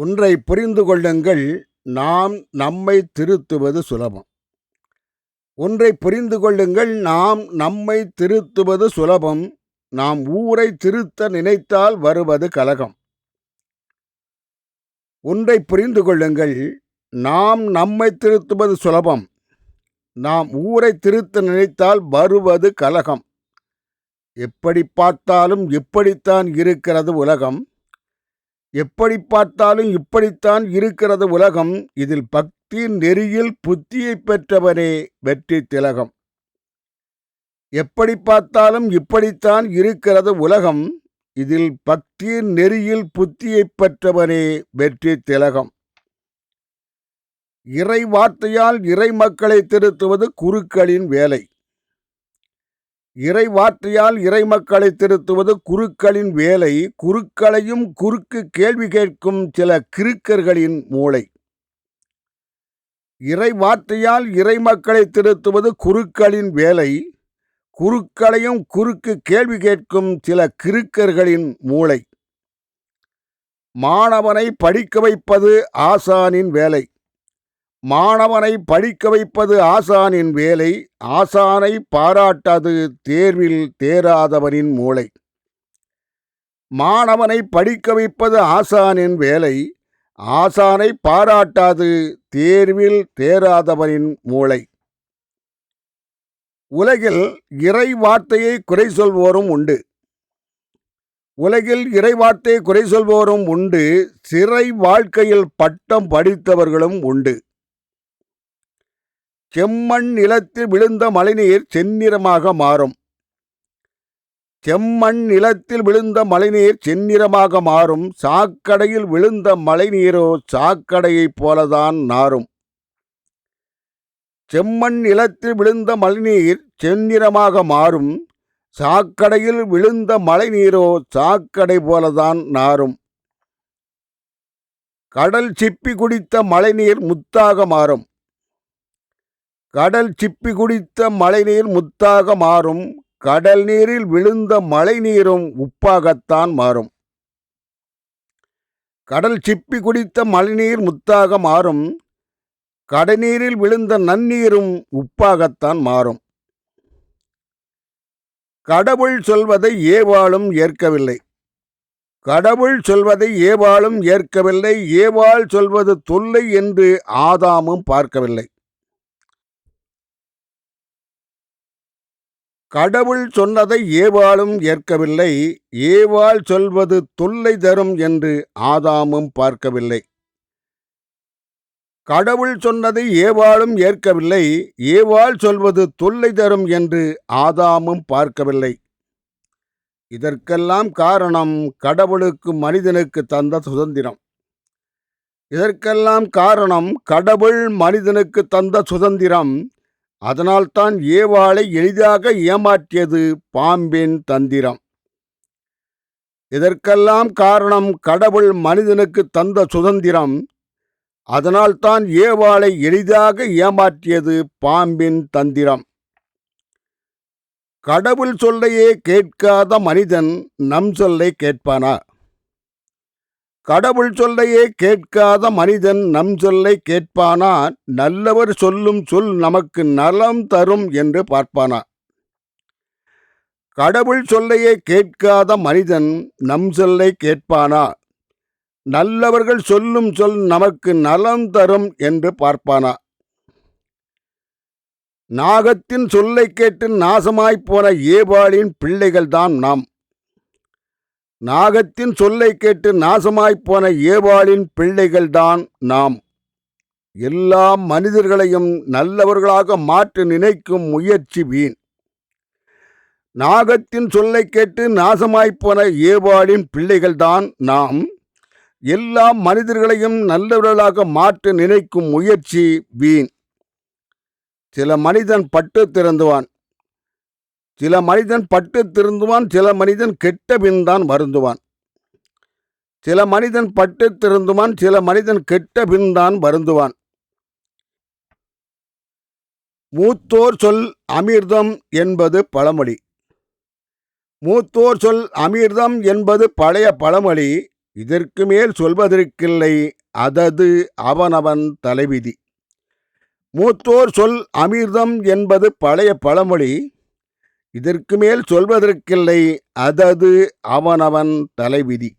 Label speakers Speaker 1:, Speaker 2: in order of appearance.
Speaker 1: ஒன்றை புரிந்து கொள்ளுங்கள் நாம் நம்மை திருத்துவது சுலபம். ஒன்றை புரிந்து கொள்ளுங்கள் நாம் நம்மை திருத்துவது சுலபம். நாம் ஊரை திருத்த நினைத்தால் வருவது கலகம். ஒன்றை புரிந்து கொள்ளுங்கள் நாம் நம்மை திருத்துவது சுலபம். நாம் ஊரை திருத்த நினைத்தால் வருவது கலகம். எப்படி பார்த்தாலும் இப்படித்தான் இருக்கிறது உலகம். எப்படி பார்த்தாலும் இப்படித்தான் இருக்கிறது உலகம். இதில் பக்தி நெறியில் புத்தியை பெற்றவனே வெற்றி திலகம். எப்படி பார்த்தாலும் இப்படித்தான் இருக்கிறது உலகம். இதில் பக்தி நெறியில் புத்தியை பெற்றவனே வெற்றி திலகம். இறை வார்த்தையால் இறை மக்களை திருத்துவது குருக்களின் வேலை. இறைவாற்றியால் இறைமக்களை திருத்துவது குருக்களின் வேலை குருக்களையும் குறுக்கு கேள்வி கேட்கும் சில கிருக்கர்களின் மூளை. இறைவாற்றியால் இறைமக்களை திருத்துவது குருக்களின் வேலை குருக்களையும் குறுக்கு கேள்வி கேட்கும் சில கிருக்கர்களின் மூளை. மாணவனை படிக்க வைப்பது ஆசானின் வேலை. மாணவனை படிக்க வைப்பது ஆசானின் வேலை ஆசானை பாராட்டாது தேர்வில் தேராதவனின் மூளை. மாணவனை படிக்க வைப்பது ஆசானின் வேலை ஆசானை பாராட்டாது தேர்வில் தேராதவனின் மூளை. உலகில் இறை வார்த்தையை குறை சொல்வோரும் உண்டு. உலகில் இறை வார்த்தையை குறை சொல்வோரும் உண்டு சிறை வாழ்க்கையில் பட்டம் படித்தவர்களும் உண்டு. செம்மண் நிலத்தில் விழுந்த மழைநீர் செந்நிறமாக மாறும். செம்மண் நிலத்தில் விழுந்த மழைநீர் செந்நிறமாக மாறும். சாக்கடையில் விழுந்த மழைநீரோ சாக்கடையைப் போலதான் நாரும் செம்மண் நிலத்தில் விழுந்த மழைநீர் செந்நிறமாக மாறும். சாக்கடையில் விழுந்த மழைநீரோ சாக்கடை போலதான் நாரும் கடல் சிப்பி குடித்த மழைநீர் முத்தாக மாறும். கடல் சிப்பி குடித்த மழைநீர் முத்தாக மாறும் கடல் நீரில் விழுந்த மழை நீரும் உப்பாகத்தான் மாறும். கடல் சிப்பி குடித்த மழைநீர் முத்தாக மாறும் கடநீரில் விழுந்த நன்னீரும் உப்பாகத்தான் மாறும். கடவுள் சொல்வதை ஏவாளும் ஏற்கவில்லை. கடவுள் சொல்வதை ஏவாளும் ஏற்கவில்லை ஏவாள் சொல்வது தொல்லை என்று ஆதாமும் பார்க்கவில்லை. கடவுள் சொன்னதை ஏவாளும் ஏற்கவில்லை ஏவாள் சொல்வது தொல்லை தரும் என்று ஆதாமும் பார்க்கவில்லை. கடவுள் சொன்னதை ஏவாளும் ஏற்கவில்லை ஏவாள் சொல்வது தொல்லை தரும் என்று ஆதாமும் பார்க்கவில்லை. இதற்கெல்லாம் காரணம் கடவுளுக்கு மனிதனுக்கு தந்த சுதந்திரம். இதற்கெல்லாம் காரணம் கடவுள் மனிதனுக்கு தந்த சுதந்திரம் அதனால்தான் ஏவாளை எளிதாக ஏமாற்றியது பாம்பின் தந்திரம். இதற்கெல்லாம் காரணம் கடவுள் மனிதனுக்கு தந்த சுதந்திரம். அதனால்தான் ஏவாளை எளிதாக ஏமாற்றியது பாம்பின் தந்திரம். கடவுள் சொல்லையே கேட்காத மனிதன் நம் சொல்லை கேட்பானா? கடவுள் சொல்லையே கேட்காத மனிதன் நம் சொல்லை கேட்பானா நல்லவர் சொல்லும் சொல் நமக்கு நலம் தரும் என்று பார்ப்பானா கடவுள் சொல்லையே கேட்காத மனிதன் நம் சொல்லை கேட்பானா? நல்லவர்கள் சொல்லும் சொல் நமக்கு நலம் தரும் என்று பார்ப்பானா? நாகத்தின் சொல்லை கேட்டு நாசமாய்ப் போன ஏபாளின் பிள்ளைகள்தான் நாம். நாகத்தின் சொல்லை கேட்டு நாசமாய்ப்போன ஏவாளின் பிள்ளைகள்தான் நாம். எல்லா மனிதர்களையும் நல்லவர்களாக மாற்ற நினைக்கும் முயற்சி வீண். நாகத்தின் சொல்லை கேட்டு நாசமாய்ப்போன ஏவாளின் பிள்ளைகள்தான் நாம். எல்லா மனிதர்களையும் நல்லவர்களாக மாற்ற நினைக்கும் முயற்சி வீண். சில மனிதன் பட்டு திறந்துவான். சில மனிதன் பட்டு திருந்துவான் சில மனிதன் கெட்ட பின் தான் வருந்துவான். சில மனிதன் பட்டு திருந்துவான் சில மனிதன் கெட்ட பின் தான் வருந்துவான். மூத்தோர் சொல் அமிர்தம் என்பது பழமொழி. மூத்தோர் சொல் அமிர்தம் என்பது பழைய பழமொழி. இதற்கு மேல் சொல்வதற்கில்லை அதது அவனவன் தலைவிதி. மூத்தோர் சொல் அமிர்தம் என்பது பழைய பழமொழி. இதற்கு மேல் சொல்வதற்கில்லை. அதது அவனவன் தலைவிதி.